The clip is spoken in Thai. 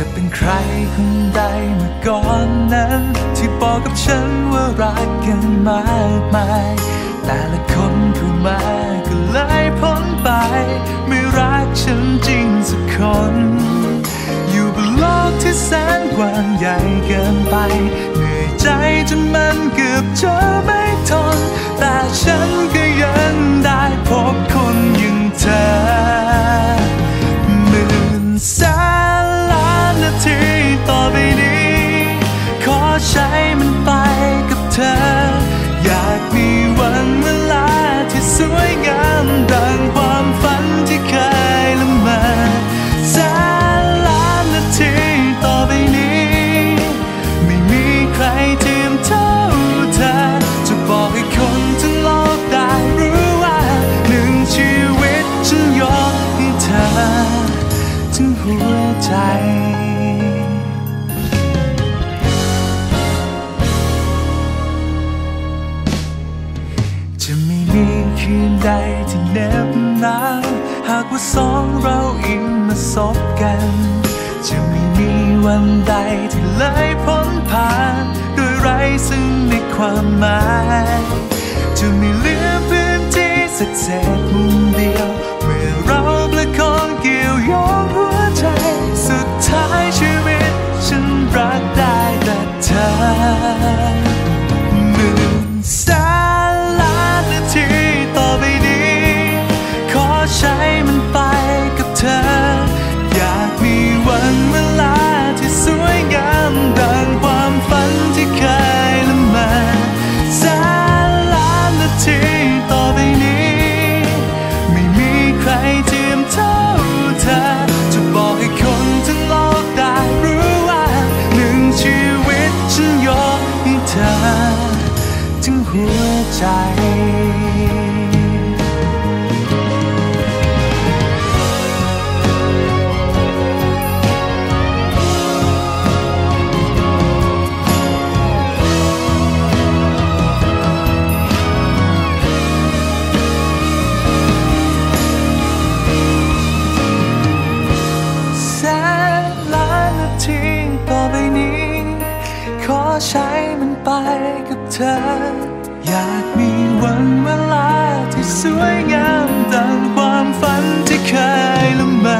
จะเป็นใครคนใดเมื่อก่อนนั้น ที่บอกกับฉันว่ารักกันมากมาย แต่ละคนเข้ามาก็เลยพ้นไป ไม่รักฉันจริงสักคน อยู่บนโลกที่แสนกว้างใหญ่เกินไปเหนื่อยใจจนมันเกือบจะไม่ทนแต่ฉันก็ วย คืนใดที่เน็บหนาวหากว่าสองเราอิงมาสบกัน จะไม่มีวันใดที่เลยพ้นผ่านโดยไร้ซึ่งในความหมาย จะไม่เหลือพื้นที่สักเศษ หัวใจ แสนล้านนาทีต่อไปนี้ ขอใช้มันไปกับเธอ อยากมีวันเวลาที่สวยงามดังความฝันที่เคยละเมอ